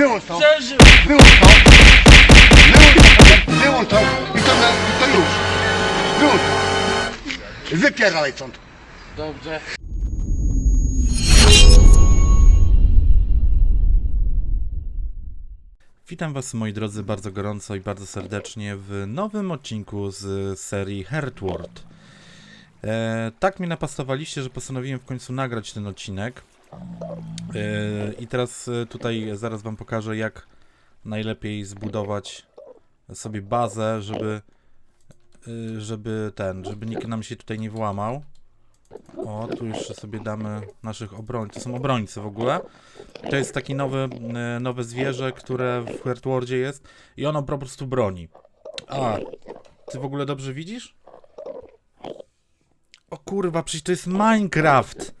Wyłącz to. Przeżył! Wyłącz to. Wyłącz to. Wyłącz to. I to, na- i to już. Wyłącz to. Wypierdalaj stąd. Dobrze. Witam Was moi drodzy bardzo gorąco i bardzo serdecznie w nowym odcinku z serii Heartward. E, tak mnie napastowaliście, że postanowiłem w końcu nagrać ten odcinek. I teraz e, tutaj zaraz Wam pokażę jak najlepiej zbudować sobie bazę, żeby e, żeby ten, żeby nikt nam się tutaj nie włamał. O, tu jeszcze sobie damy naszych obrońców. To są obrońcy w ogóle. To jest taki nowy, e, nowe zwierzę, które w Heartwardzie jest i ono po prostu broni. A, ty w ogóle dobrze widzisz? O kurwa, przecież to jest Minecraft!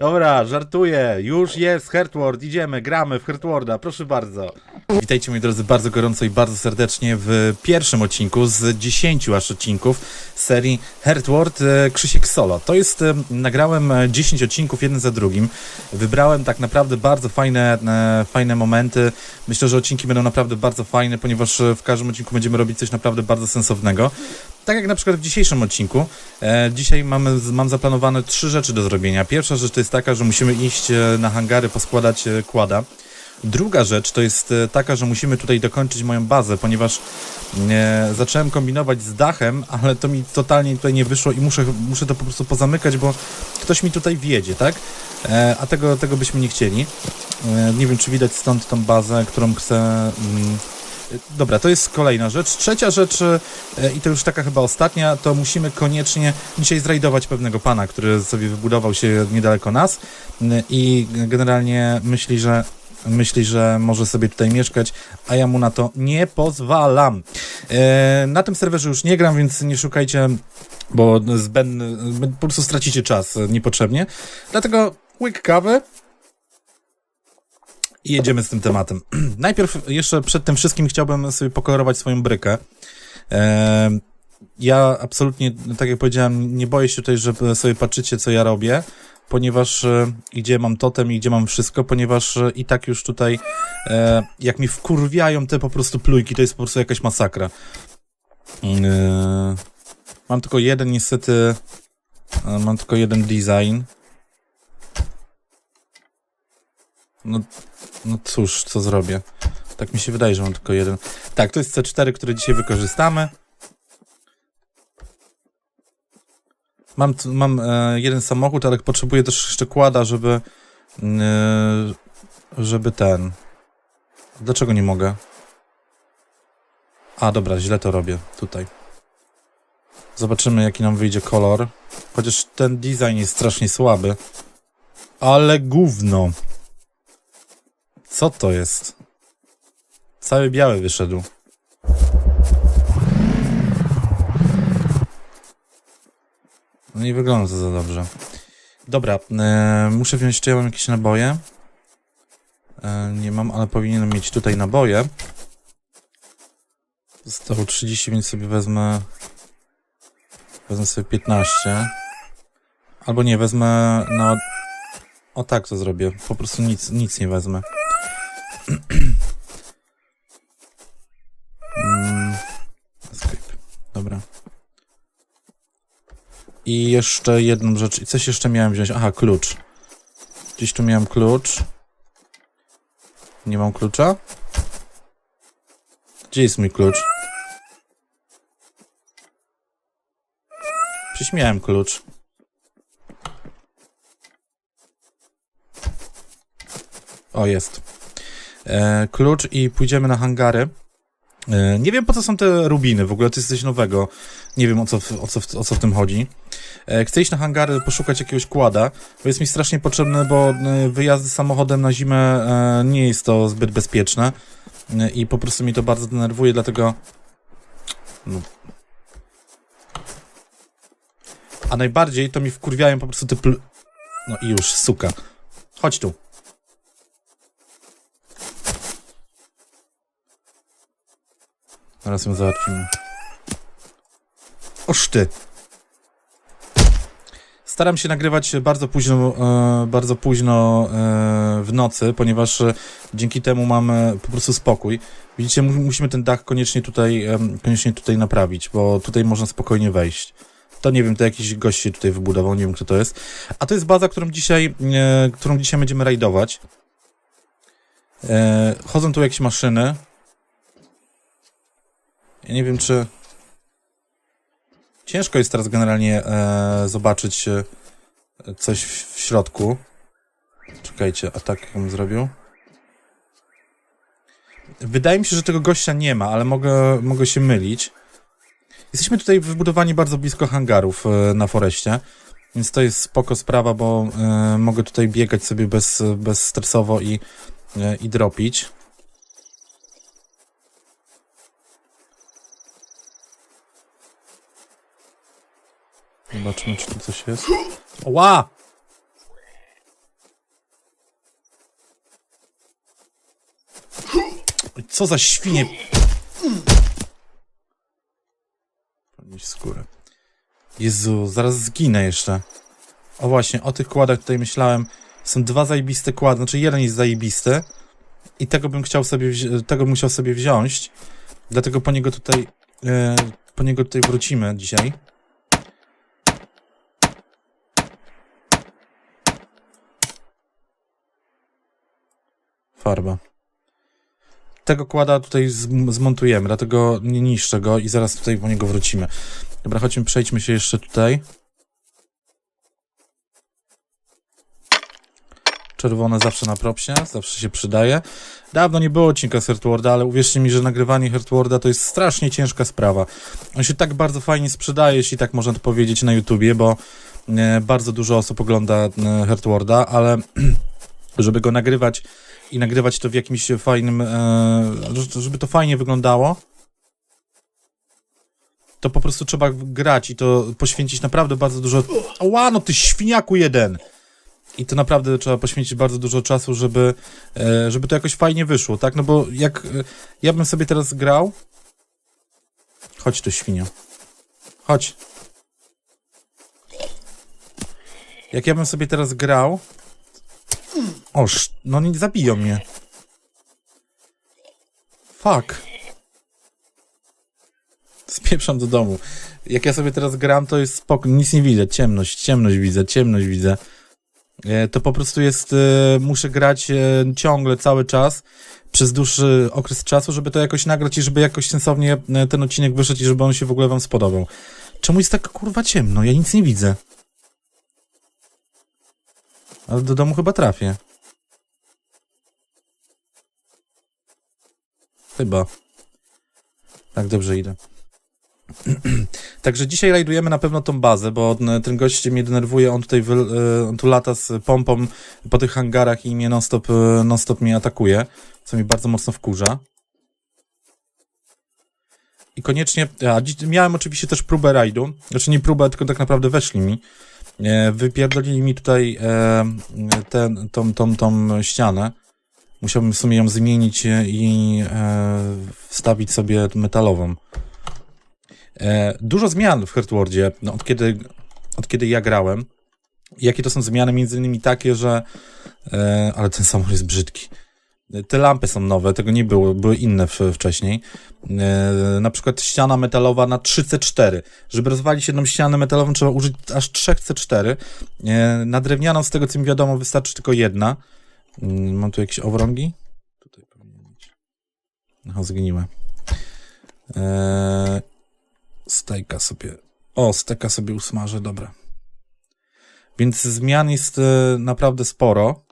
Dobra, żartuję. Już jest Heartward, idziemy, gramy w Heartwarda, proszę bardzo. Witajcie moi drodzy bardzo gorąco i bardzo serdecznie w pierwszym odcinku z 10 aż odcinków serii Heartward e, Krzysiek Solo. To jest, e, nagrałem e, 10 odcinków jeden za drugim. Wybrałem tak naprawdę bardzo fajne, e, fajne momenty. Myślę, że odcinki będą naprawdę bardzo fajne, ponieważ e, w każdym odcinku będziemy robić coś naprawdę bardzo sensownego. Tak jak na przykład w dzisiejszym odcinku. E, dzisiaj mamy, mam zaplanowane trzy rzeczy do zrobienia. Pierwsza rzecz to jest taka, że musimy iść e, na hangary, poskładać e, kłada. Druga rzecz to jest e, taka, że musimy tutaj dokończyć moją bazę, ponieważ e, zacząłem kombinować z dachem, ale to mi totalnie tutaj nie wyszło i muszę, muszę to po prostu pozamykać, bo ktoś mi tutaj wjedzie, tak? E, a tego, tego byśmy nie chcieli. E, nie wiem, czy widać stąd tą bazę, którą chcę... Mm, Dobra, to jest kolejna rzecz. Trzecia rzecz, e, i to już taka chyba ostatnia, to musimy koniecznie dzisiaj zrajdować pewnego pana, który sobie wybudował się niedaleko nas i generalnie myśli, że myśli, że może sobie tutaj mieszkać, a ja mu na to nie pozwalam. E, na tym serwerze już nie gram, więc nie szukajcie, bo zbędny, po prostu stracicie czas niepotrzebnie. Dlatego łyk kawy i jedziemy z tym tematem. Najpierw jeszcze przed tym wszystkim chciałbym sobie pokolorować swoją brykę. E, ja absolutnie, tak jak powiedziałem, nie boję się tutaj, że sobie patrzycie, co ja robię, ponieważ e, gdzie mam totem i gdzie mam wszystko, ponieważ e, i tak już tutaj, e, jak mi wkurwiają te po prostu plujki, to jest po prostu jakaś masakra. E, mam tylko jeden, niestety, e, mam tylko jeden design. No, no cóż, co zrobię? Tak mi się wydaje, że mam tylko jeden. Tak, to jest C4, który dzisiaj wykorzystamy. Mam, mam e, jeden samochód, ale potrzebuję też jeszcze kłada, żeby. E, żeby ten. Dlaczego nie mogę? A, dobra, źle to robię. Tutaj. Zobaczymy, jaki nam wyjdzie kolor. Chociaż ten design jest strasznie słaby. Ale gówno. Co to jest? Cały biały wyszedł. No nie wygląda to za dobrze. Dobra, e, muszę wziąć, czy ja mam jakieś naboje? E, nie mam, ale powinienem mieć tutaj naboje. Zostało 30, więc sobie wezmę... Wezmę sobie 15. Albo nie, wezmę na... O tak to zrobię. Po prostu nic, nic nie wezmę. Mm, Escape. Dobra. I jeszcze jedną rzecz. Coś jeszcze miałem wziąć. Aha, klucz. Gdzieś tu miałem klucz. Nie mam klucza? Gdzie jest mój klucz? Przecież miałem klucz. O, jest. E, klucz i pójdziemy na hangary. E, nie wiem po co są te rubiny, w ogóle to jest coś nowego. Nie wiem o co, o co, o co w tym chodzi. E, chcę iść na hangary, poszukać jakiegoś kłada, bo jest mi strasznie potrzebne, bo wyjazdy samochodem na zimę nie jest to zbyt bezpieczne i po prostu mi to bardzo denerwuje, dlatego... No. A najbardziej to mi wkurwiają po prostu te pl... No i już, suka. Chodź tu. Zaraz ją załatwimy. Oż ty. Staram się nagrywać bardzo późno, e, bardzo późno e, w nocy, ponieważ e, dzięki temu mamy po prostu spokój. Widzicie, mu- musimy ten dach koniecznie tutaj, koniecznie tutaj naprawić, bo tutaj można spokojnie wejść. To nie wiem, to jakiś gość się tutaj wybudował, nie wiem kto to jest. A to jest baza, którą dzisiaj, którą dzisiaj będziemy rajdować. Chodzą tu jakieś maszyny. Ja nie wiem, czy... Ciężko jest teraz generalnie e, zobaczyć e, coś w, w środku. Czekajcie, a tak bym zrobił. Wydaje mi się, że tego gościa nie ma, ale mogę, mogę się mylić. Jesteśmy tutaj wybudowani bardzo blisko hangarów e, na foreście, więc to jest spoko sprawa, bo e, mogę tutaj biegać sobie bez, bezstresowo i, e, i dropić. Zobaczmy, czy tu coś jest. Ła! Co za świnie. Podnieść skórę. Jezu, zaraz zginę jeszcze. O właśnie, o tych kładach tutaj myślałem. Są dwa zajebiste kłady, znaczy jeden jest zajebisty i tego bym chciał sobie, tego bym chciał sobie wziąć. Dlatego po niego tutaj, e, po niego tutaj wrócimy dzisiaj. Farba. Tego kłada tutaj zm- zmontujemy, dlatego nie niszczę go i zaraz tutaj po niego wrócimy. Dobra, chodźmy, przejdźmy się jeszcze tutaj. Czerwone zawsze na propsie, zawsze się przydaje. Dawno nie było odcinka z Heartwarda, ale uwierzcie mi, że nagrywanie Heartwarda to jest strasznie ciężka sprawa. On się tak bardzo fajnie sprzedaje, jeśli tak można to powiedzieć na YouTubie, bo e, bardzo dużo osób ogląda e, Heartwarda, ale żeby go nagrywać i nagrywać to w jakimś fajnym, e, żeby to fajnie wyglądało, to po prostu trzeba grać i to poświęcić naprawdę bardzo dużo. Ła, no ty świniaku jeden! I to naprawdę trzeba poświęcić bardzo dużo czasu, żeby, e, żeby to jakoś fajnie wyszło, tak? No bo jak e, ja bym sobie teraz grał. Chodź tu, świnio. Chodź. Jak ja bym sobie teraz grał. Oż, no nie zabiją mnie. Fuck. Spieprzam do domu. Jak ja sobie teraz gram, to jest spoko, nic nie widzę, ciemność, ciemność widzę, ciemność widzę. E, To po prostu jest, e, muszę grać e, ciągle, cały czas, przez dłuższy okres czasu, żeby to jakoś nagrać i żeby jakoś sensownie e, ten odcinek wyszedł i żeby on się w ogóle wam spodobał. Czemu jest tak kurwa ciemno? Ja nic nie widzę. Ale do domu chyba trafię. Chyba. Tak, dobrze idę. Także dzisiaj rajdujemy na pewno tą bazę, bo ten gość mnie denerwuje, on tutaj wy, e, on tu lata z pompą po tych hangarach i mnie non-stop, e, non-stop mnie atakuje, co mi bardzo mocno wkurza. I koniecznie, a miałem oczywiście też próbę rajdu, znaczy nie próbę, tylko tak naprawdę weszli mi. E, wypierdolili mi tutaj e, ten, tą, tą, tą ścianę. Musiałbym w sumie ją zmienić i e, wstawić sobie metalową. Dużo zmian w Heartwardzie, no, od, kiedy, od kiedy ja grałem. Jakie to są zmiany? Między innymi takie, że. Ale ten samochód jest brzydki. Te lampy są nowe, tego nie było, były inne wcześniej. E, na przykład ściana metalowa na 3C4. Żeby rozwalić jedną ścianę metalową, trzeba użyć aż 3 C4. E, na drewnianą, z tego co mi wiadomo, wystarczy tylko jedna. Mm, Mam tu jakieś owrągi? Tutaj powinien być. Aha, zgniłe. Eee, stejka sobie. O, steka sobie usmażę, dobra. Więc zmian jest e, naprawdę sporo.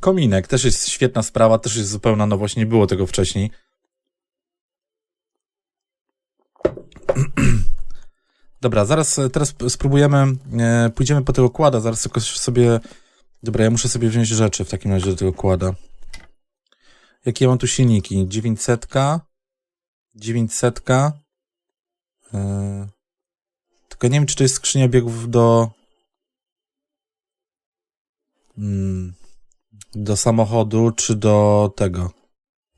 Kominek też jest świetna sprawa, też jest zupełna nowość, nie było tego wcześniej. Dobra, zaraz e, teraz spróbujemy, e, pójdziemy po tego kłada, zaraz tylko sobie, dobra, ja muszę sobie wziąć rzeczy w takim razie do tego kłada. Jakie ja mam tu silniki? 900, 900, e, tylko nie wiem, czy to jest skrzynia biegów do, mm, do samochodu, czy do tego,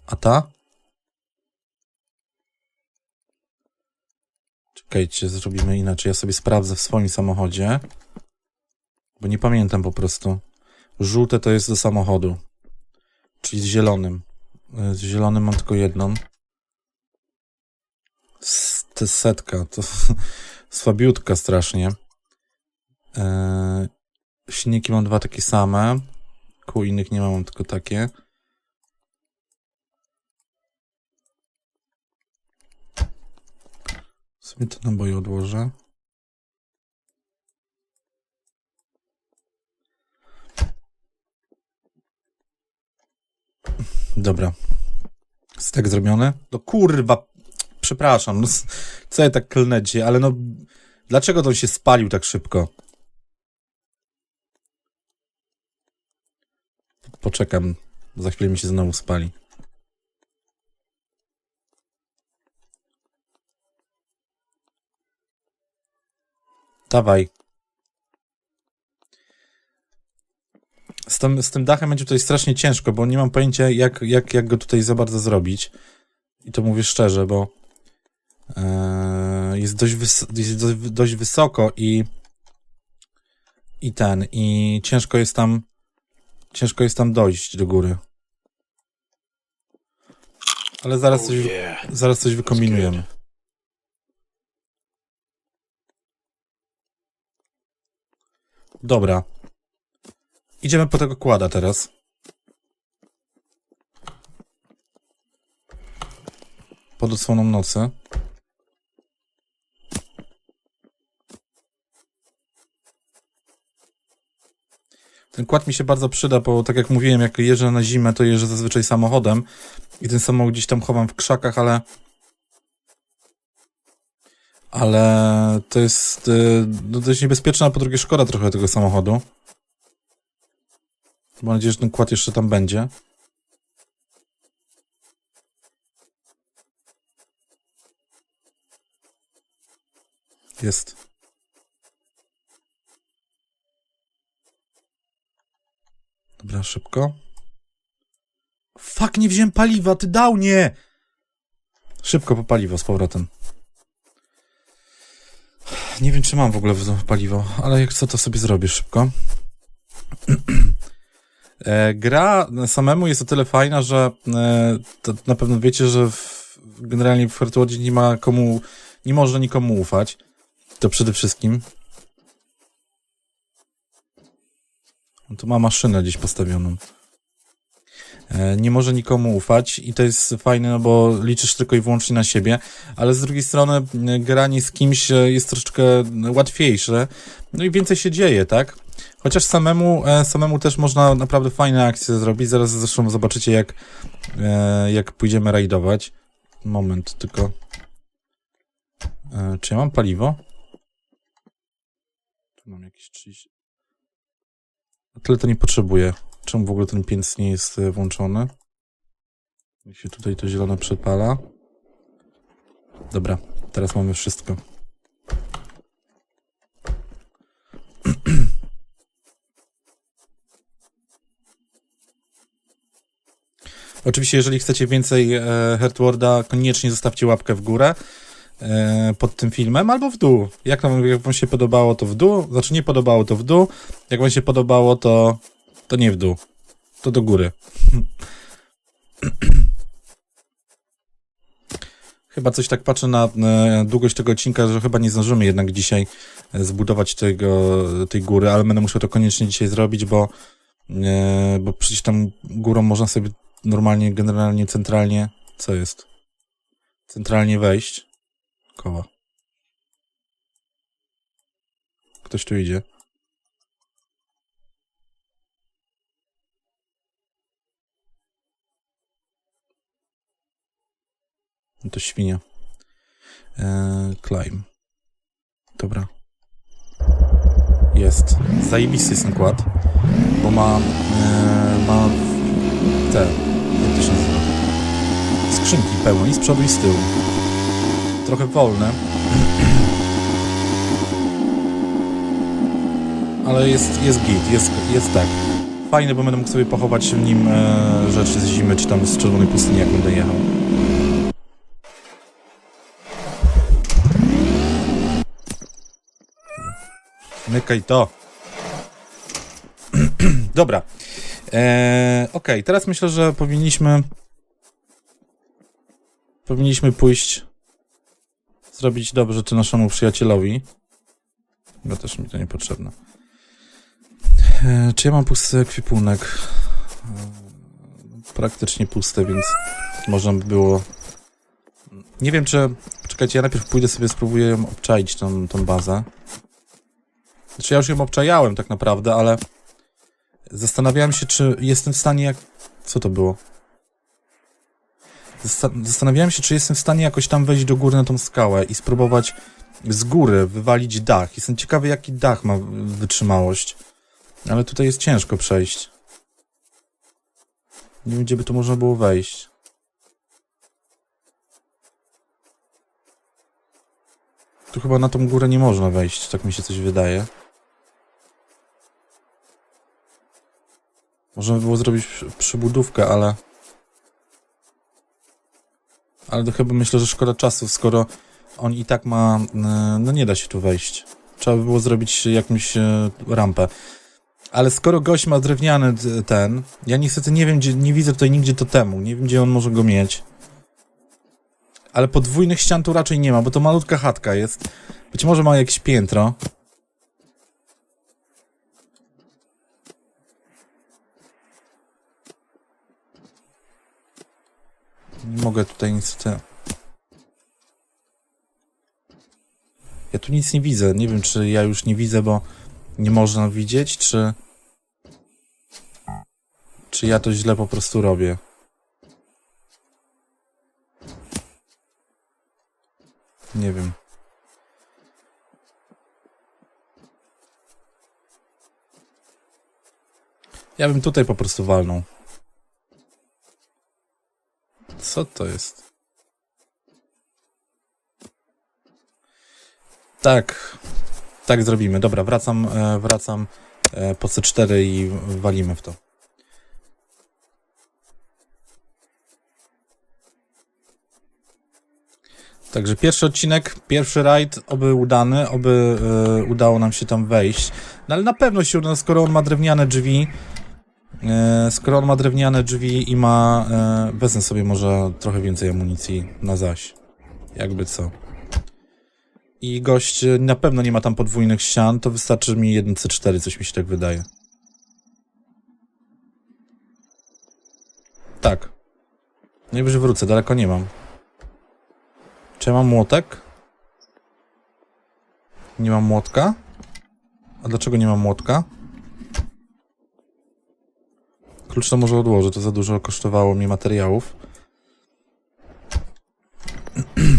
A ta? Czekajcie, zrobimy inaczej. Ja sobie sprawdzę w swoim samochodzie. Bo nie pamiętam po prostu. Żółte to jest do samochodu. Czyli z zielonym. E, Z zielonym mam tylko jedną. Jest setka. To słabiutka strasznie. Eee, silniki mam dwa takie same. Kół innych nie mam, tylko takie. Sobie te naboje odłożę. Dobra. Stek zrobiony? No kurwa, przepraszam, no, co ja tak klnę dzisiaj, ale no, dlaczego to się spalił tak szybko? Poczekam, za chwilę mi się znowu spali. Dawaj. Z tym, z tym dachem będzie tutaj strasznie ciężko, bo nie mam pojęcia, jak, jak, jak go tutaj za bardzo zrobić. I to mówię szczerze, bo e, jest, dość jest dość, dość wysoko i i ten, i ciężko jest tam ciężko jest tam dojść do góry. Ale zaraz coś, zaraz coś wykombinujemy. Dobra. Idziemy po tego kłada teraz. Pod odsłoną nocy. Ten kład mi się bardzo przyda, bo tak jak mówiłem, jak jeżdżę na zimę, to jeżdżę zazwyczaj samochodem i ten samochód gdzieś tam chowam w krzakach, ale ale to jest y, no, dość niebezpieczne, a po drugie szkoda trochę tego samochodu. Mam nadzieję, że ten kład jeszcze tam będzie. Jest. Dobra, szybko. Fuck, nie wziąłem paliwa, ty dał nie! Szybko po paliwo z powrotem. Nie wiem, czy mam w ogóle paliwo, ale jak co, to sobie zrobię szybko. E, gra samemu jest o tyle fajna, że e, to na pewno wiecie, że w, generalnie w Heartwodzie nie ma komu, nie można nikomu ufać. To przede wszystkim. On tu ma maszynę gdzieś postawioną. E, Nie może nikomu ufać i to jest fajne, no bo liczysz tylko i wyłącznie na siebie, ale z drugiej strony e, granie z kimś e, jest troszeczkę łatwiejsze, no i więcej się dzieje, tak? Chociaż samemu, samemu też można naprawdę fajne akcje zrobić. Zaraz zresztą zobaczycie, jak, jak pójdziemy rajdować. Moment, tylko. Czy ja mam paliwo? Tu mam jakieś 30. Tyle to nie potrzebuję. Czemu w ogóle ten pięc nie jest e, włączony? Jak się tutaj to zielone przepala. Dobra, teraz mamy wszystko. Oczywiście, jeżeli chcecie więcej e, koniecznie zostawcie łapkę w górę pod tym filmem albo w dół. Jak, jak wam się podobało, to w dół. Znaczy nie podobało, to w dół. Jak wam się podobało, to, to nie w dół. To do góry. Chyba coś tak patrzę na e, długość tego odcinka, że chyba nie zdążymy jednak dzisiaj e, zbudować tego, tej góry, ale będę musiał to koniecznie dzisiaj zrobić, bo, e, bo przecież tam górą można sobie normalnie, generalnie, centralnie, co jest? Centralnie wejść. Koła. Ktoś tu idzie. No to świnia. Eee, climb. Dobra. Jest. Zajebisty jest ten kład, bo ma, eee, ma te, jak to się nazywa? Skrzynki pełne i z przodu i z tyłu. Trochę wolne. Ale jest, jest git, jest, jest tak. Fajny, bo będę mógł sobie pochować w nim e, rzeczy z zimy, czy tam z czerwonej pustyni, jak będę jechał. Mykaj to. Dobra. Eee, Okej, teraz myślę, że powinniśmy. Powinniśmy pójść. Zrobić dobre rzeczy naszemu przyjacielowi. Bo też mi to niepotrzebne. Eee, czy ja mam pusty ekwipunek? Eee, praktycznie pusty, więc można by było. Nie wiem, czy. Czekajcie, ja najpierw pójdę sobie, spróbuję ją obczaić, tą, tą bazę. Znaczy, ja już ją obczajałem tak naprawdę, ale. Zastanawiałem się, czy jestem w stanie jak... Co to było? Zasta- Zastanawiałem się, czy jestem w stanie jakoś tam wejść do góry na tą skałę i spróbować z góry wywalić dach. Jestem ciekawy, jaki dach ma wytrzymałość. Ale tutaj jest ciężko przejść. Nie wiem, gdzie by tu można było wejść. Tu chyba na tą górę nie można wejść, tak mi się coś wydaje. Można by było zrobić przy- przybudówkę, ale... Ale to chyba myślę, że szkoda czasu, skoro on i tak ma... e, No nie da się tu wejść. Trzeba by było zrobić jakąś e, rampę. Ale skoro gość ma drewniany d- ten... Ja niestety nie wiem, gdzie, nie widzę tutaj nigdzie totemu. Nie wiem, gdzie on może go mieć. Ale podwójnych ścian tu raczej nie ma, bo to malutka chatka jest. Być może ma jakieś piętro. Nie mogę tutaj niestety. Ja tu nic nie widzę. Nie wiem, czy ja już nie widzę, bo nie można widzieć, czy. Czy ja to źle po prostu robię. Nie wiem. Ja bym tutaj po prostu walnął. Co to jest? Tak. Tak zrobimy. Dobra, wracam, e, wracam e, po C4 i walimy w to. Także pierwszy odcinek, pierwszy rajd, oby udany, oby e, udało nam się tam wejść. No ale na pewno się uda, skoro on ma drewniane drzwi, skoro on ma drewniane drzwi i ma, e, wezmę sobie może trochę więcej amunicji na zaś. Jakby co. I gość e, na pewno nie ma tam podwójnych ścian, to wystarczy mi 1 C4, coś mi się tak wydaje. Tak. Najwyżej wrócę, daleko nie mam. Czy ja mam młotek? Nie mam młotka? A dlaczego nie mam młotka? Klucz to może odłożę, to za dużo kosztowało mi materiałów.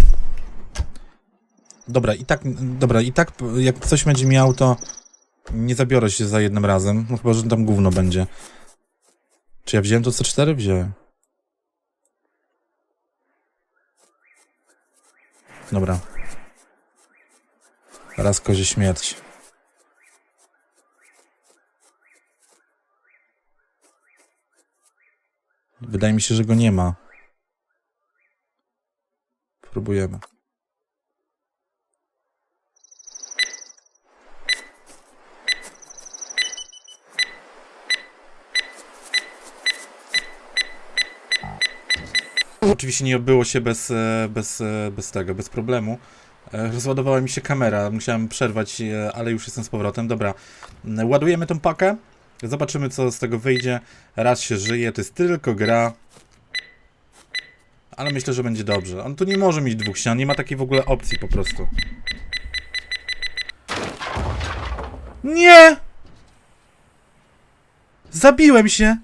Dobra, i tak, dobra, i tak jak coś będzie miał, to nie zabiorę się za jednym razem, no chyba, że tam gówno będzie. Czy ja wziąłem to C4? Wziąłem. Dobra. Raz kozie śmierć. Wydaje mi się, że go nie ma. Próbujemy. Oczywiście nie obyło się bez, e, bez, e, bez tego, bez problemu. E, Rozładowała mi się kamera, musiałem przerwać, ale już jestem z powrotem. Dobra, ładujemy tą pakę. Zobaczymy, co z tego wyjdzie. Raz się żyje, to jest tylko gra. Ale myślę, że będzie dobrze. On tu nie może mieć dwóch ścian, nie ma takiej w ogóle opcji po prostu. Nie! Zabiłem się!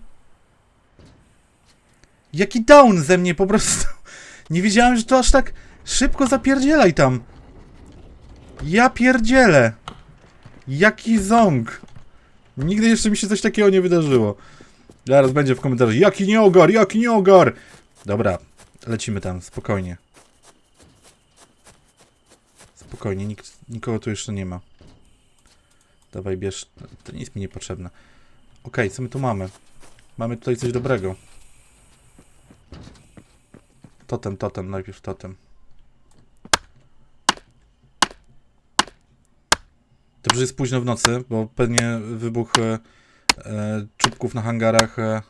Jaki down ze mnie po prostu. Nie wiedziałem, że to aż tak szybko zapierdzielaj tam. Ja pierdzielę. Jaki ząg. Nigdy jeszcze mi się coś takiego nie wydarzyło. Zaraz będzie w komentarzu. Jaki nieogar, jaki nieogar. Dobra, lecimy tam, spokojnie. Spokojnie, nikt, nikogo tu jeszcze nie ma. Dawaj, bierz. To nic mi niepotrzebne. Okej, co my tu mamy? Mamy tutaj coś dobrego. Totem, totem, najpierw totem. Dobrze jest późno w nocy, bo pewnie wybuch e, e, czubków na hangarach. E...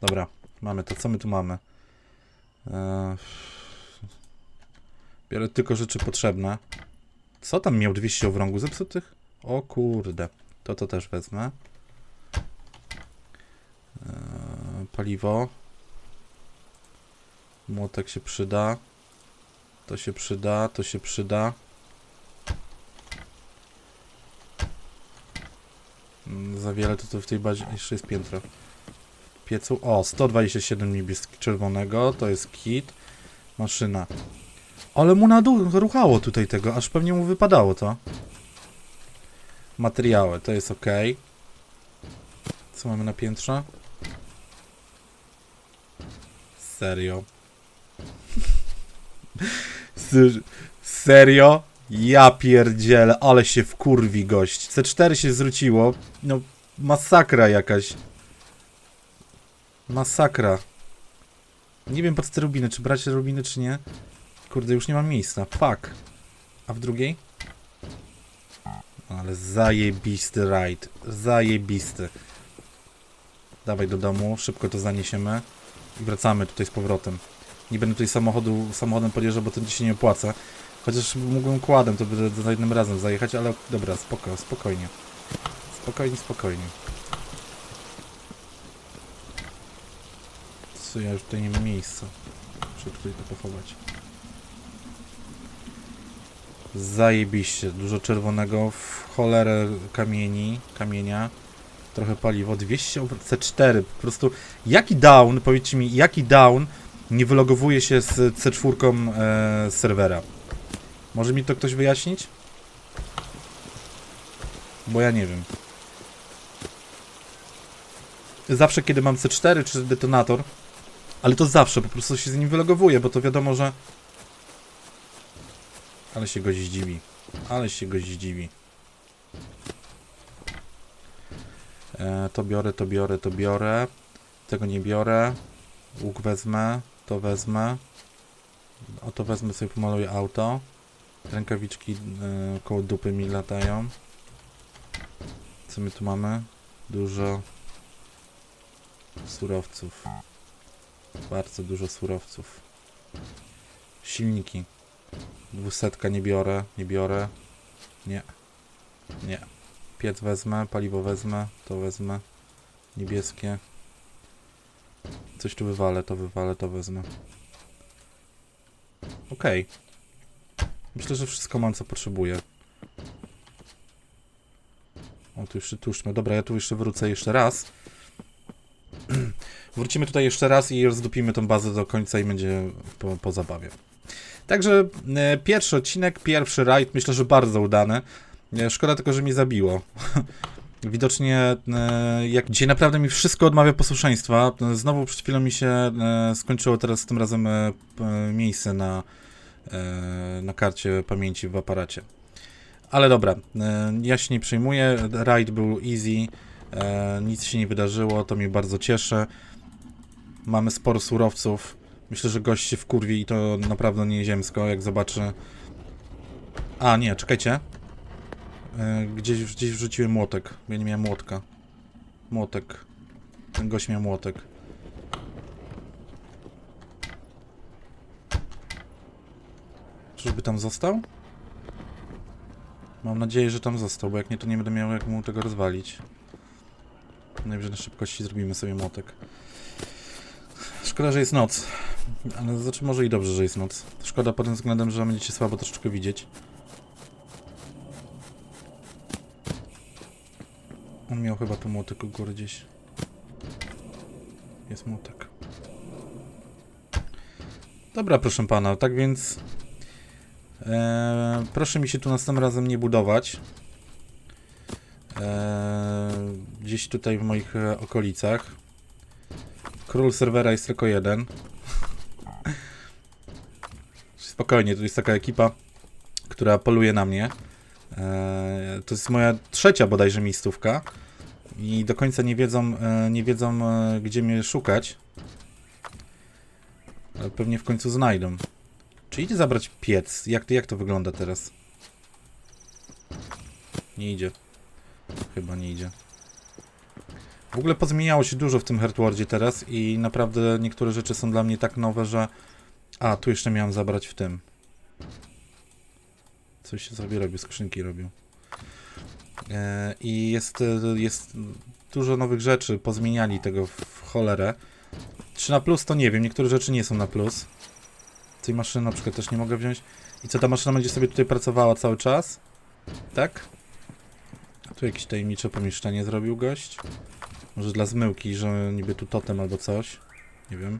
Dobra, mamy to. Co my tu mamy? E... Biorę tylko rzeczy potrzebne. Co tam miał 200 owrągu zepsutych? O kurde. To to też wezmę. E, paliwo. Młotek się przyda. To się przyda, to się przyda. Za wiele to, to w tej bazie jeszcze jest piętro. Piecu. O, 127 niebieskiego czerwonego, to jest kit. Maszyna. Ale mu naruchało tutaj tego, aż pewnie mu wypadało to. Materiały, to jest ok. Co mamy na piętrze? Serio? Serio? Ja pierdzielę, ale się wkurwi gość. C4 się zwróciło. No, masakra jakaś. Masakra. Nie wiem po co te rubiny, czy brać rubiny, czy nie. Kurde, już nie mam miejsca. Fuck. A w drugiej? Ale zajebisty rajd. Zajebisty. Dawaj do domu, szybko to zaniesiemy. I wracamy tutaj z powrotem. Nie będę tutaj samochodu, samochodem podjeżdżał, bo to dzisiaj nie opłaca. Chociaż mógłbym kładem, to by za jednym razem zajechać, ale dobra, spoko, spokojnie. Spokojnie, spokojnie. Co, ja już tutaj nie mam miejsca. Muszę tutaj to pochować. Zajebiście, dużo czerwonego, w cholerę kamieni, kamienia, trochę paliwo, 200 obr- C4, po prostu jaki down, powiedzcie mi, jaki down nie wylogowuje się z C4 e, serwera? Może mi to ktoś wyjaśnić? Bo ja nie wiem. Zawsze kiedy mam C4 czy detonator, ale to zawsze po prostu się z nim wylogowuje, bo to wiadomo, że ale się goś zdziwi. Ale się goś zdziwi. E, to biorę, to biorę, to biorę. Tego nie biorę. Łuk wezmę, to wezmę. O to wezmę sobie pomaluję auto. Rękawiczki e, koło dupy mi latają. Co my tu mamy? Dużo surowców. Bardzo dużo surowców. Silniki. Dwusetka nie biorę, nie biorę. Nie. Nie. Piec wezmę, paliwo wezmę, to wezmę. Niebieskie. Coś tu wywalę, to wywalę, to wezmę. Okej. Myślę, że wszystko mam, co potrzebuję. O, tu jeszcze tłuszczmy. Dobra, ja tu jeszcze wrócę jeszcze raz. Wrócimy tutaj jeszcze raz i rozdupimy tą bazę do końca i będzie po, po zabawie. Także e, pierwszy odcinek, pierwszy rajd, myślę, że bardzo udany. E, szkoda tylko, że mnie zabiło. Widocznie, e, jak dzisiaj naprawdę mi wszystko odmawia posłuszeństwa. E, Znowu przed chwilą mi się e, skończyło teraz tym razem e, miejsce na, na karcie pamięci w aparacie. Ale dobra, e, ja się nie przejmuję. Rajd był easy, e, nic się nie wydarzyło, to mnie bardzo cieszy. Mamy sporo surowców. Myślę, że gość się wkurwi i to naprawdę nieziemsko, jak zobaczy... A, nie, czekajcie. E, Gdzieś, gdzieś wrzuciłem młotek. Ja nie miałem młotka. Młotek. Ten gość miał młotek. Czyżby tam został? Mam nadzieję, że tam został, bo jak nie, to nie będę miał jak mu tego rozwalić. Najwyżej na szybkości zrobimy sobie młotek. Szkoda, że jest noc. Ale znaczy może i dobrze, że jest noc. Szkoda pod tym względem, że będziecie słabo troszeczkę widzieć. On miał chyba tu młotek u góry gdzieś. Jest młotek. Dobra, proszę pana, tak więc... E, proszę mi się tu następnym razem nie budować. E, gdzieś tutaj w moich e, okolicach. Król serwera jest tylko jeden. Spokojnie, tu jest taka ekipa, która poluje na mnie. E, to jest moja trzecia bodajże miejscówka. i do końca nie wiedzą, e, nie wiedzą e, gdzie mnie szukać. Ale pewnie w końcu znajdą. Czy idzie zabrać piec? Jak to, jak to wygląda teraz? Nie idzie. Chyba nie idzie. W ogóle pozmieniało się dużo w tym Heartwardzie teraz i naprawdę niektóre rzeczy są dla mnie tak nowe, że... A, tu jeszcze miałem zabrać w tym. Coś się sobie robił, skrzynki robił. E, I jest, e, jest dużo nowych rzeczy, pozmieniali tego w cholerę. Czy na plus to nie wiem, niektóre rzeczy nie są na plus. Tej maszyny na przykład też nie mogę wziąć. I co, ta maszyna będzie sobie tutaj pracowała cały czas? Tak? Tu jakieś tajemnicze pomieszczenie zrobił gość. Może dla zmyłki, że niby tu totem albo coś. Nie wiem.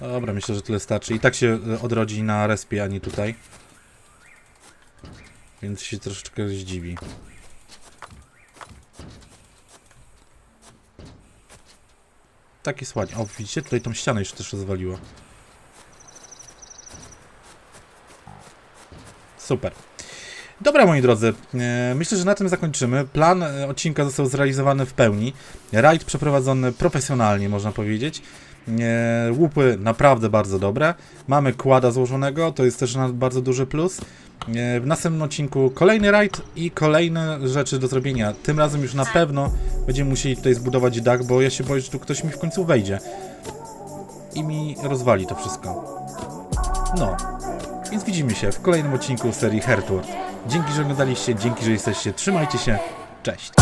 Dobra, myślę, że tyle starczy. I tak się e, odrodzi na respie, a nie tutaj. Więc się troszeczkę zdziwi. Tak jest ładnie. O, widzicie? Tutaj tą ścianę jeszcze też rozwaliło. Super. Dobra, moi drodzy, e, myślę, że na tym zakończymy. Plan e, odcinka został zrealizowany w pełni. Rajd przeprowadzony profesjonalnie, można powiedzieć. E, Łupy naprawdę bardzo dobre. Mamy kłada złożonego, to jest też bardzo duży plus. E, W następnym odcinku kolejny rajd i kolejne rzeczy do zrobienia. Tym razem już na pewno będziemy musieli tutaj zbudować dach, bo ja się boję, że tu ktoś mi w końcu wejdzie. I mi rozwali to wszystko. No, więc widzimy się w kolejnym odcinku serii Hertward. Dzięki, że oglądaliście, dzięki, że jesteście. Trzymajcie się. Cześć.